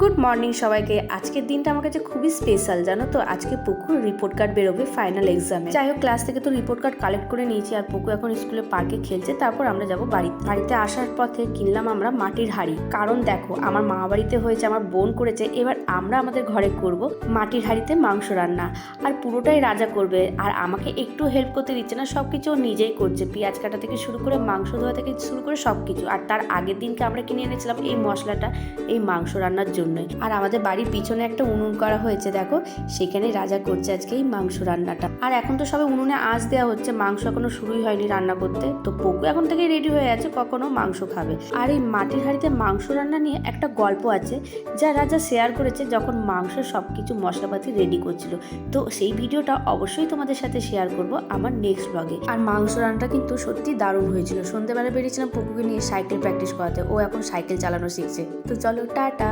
Good morning সবাইকে। আজকের দিনটা আমার কাছে খুবই স্পেশাল জানো তো? আজকে পুকুর রিপোর্ট কার্ড বেরোবে ফাইনাল এক্সামে যাই হোক ক্লাস থেকে তো রিপোর্ট কার্ড কালেক্ট করে নিয়েছি আর পুকু এখন স্কুলে পার্কে খেলছে। তারপর আমরা যাব বাড়ি বাড়িতে আসার পথে কিনলাম আমরা মাটির হাঁড়ি। কারণ দেখো, আমার মা বাড়িতে হয়েছে, আমার বোন করেছে, এবার আমরা আমাদের ঘরে করব মাটির হাঁড়িতে মাংস রান্না। আর পুরোটাই রাজা করবে, আর আমাকে একটু হেল্প করতে দিচ্ছে না সব কিছু নিজেই করছে। পেঁয়াজ কাটা থেকে শুরু করে মাংস ধোয়া থেকে শুরু করে সব কিছু আর তার আগের দিনকে আমরা কিনে এনেছিলাম এই মশলাটা, এই মাংস রান্নার জন্যই আর আমাদের বাড়ির পিছনে একটা উনুন করা হয়েছে, দেখো। সেখানে রাজা করছে আজকে এই মাংস রান্নাটা। আর এখন তো সবে উনুনে আঁচ দেওয়া হচ্ছে, মাংস এখনও শুরুই হয়নি রান্না করতে। তো পকু এখন থেকে রেডি হয়ে আছে, কখনো মাংস খাবে। আর এই মাটির হাঁড়িতে মাংস রান্না নিয়ে একটা গল্প আছে, যা রাজা শেয়ার করেছে যখন মাংস সব কিছু মশলাপাতি রেডি করছিল। তো সেই ভিডিওটা অবশ্যই তোমাদের সাথে শেয়ার করব আমার নেক্সট ব্লগে আর মাংস রান্নাটা কিন্তু সত্যি দারুণ হয়েছিল। সন্ধ্যেবেলা বেরিয়েছিলাম পুকুকে নিয়ে সাইকেল প্র্যাকটিস করাতে। ও এখন সাইকেল চালানো শিখছে। তো চলো, টাটা!